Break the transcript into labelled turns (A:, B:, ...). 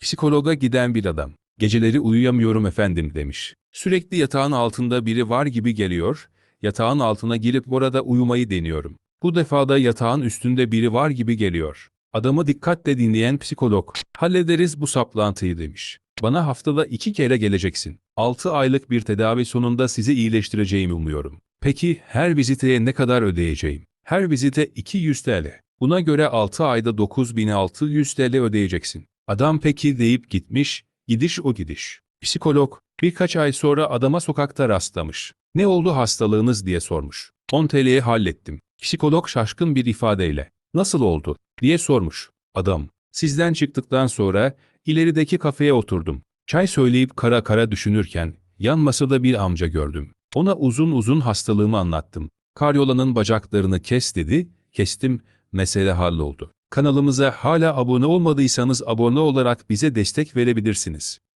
A: Psikologa giden bir adam. Geceleri uyuyamıyorum efendim demiş. Sürekli yatağın altında biri var gibi geliyor. Yatağın altına girip orada uyumayı deniyorum. Bu defada yatağın üstünde biri var gibi geliyor. Adamı dikkatle dinleyen psikolog, hallederiz bu saplantıyı demiş. Bana haftada iki kere geleceksin. 6 aylık bir tedavi sonunda sizi iyileştireceğimi umuyorum. Peki her viziteye ne kadar ödeyeceğim? Her vizite 200 TL. Buna göre 6 ayda 9600 TL ödeyeceksin. Adam peki deyip gitmiş, gidiş o gidiş. Psikolog, birkaç ay sonra adama sokakta rastlamış. Ne oldu hastalığınız diye sormuş. 10 TL'ye hallettim. Psikolog şaşkın bir ifadeyle, nasıl oldu diye sormuş. Adam, sizden çıktıktan sonra ilerideki kafeye oturdum. Çay söyleyip kara kara düşünürken yan masada bir amca gördüm. Ona uzun uzun hastalığımı anlattım. Karyolanın bacaklarını kes dedi, kestim, mesele halloldu. Kanalımıza hala abone olmadıysanız abone olarak bize destek verebilirsiniz.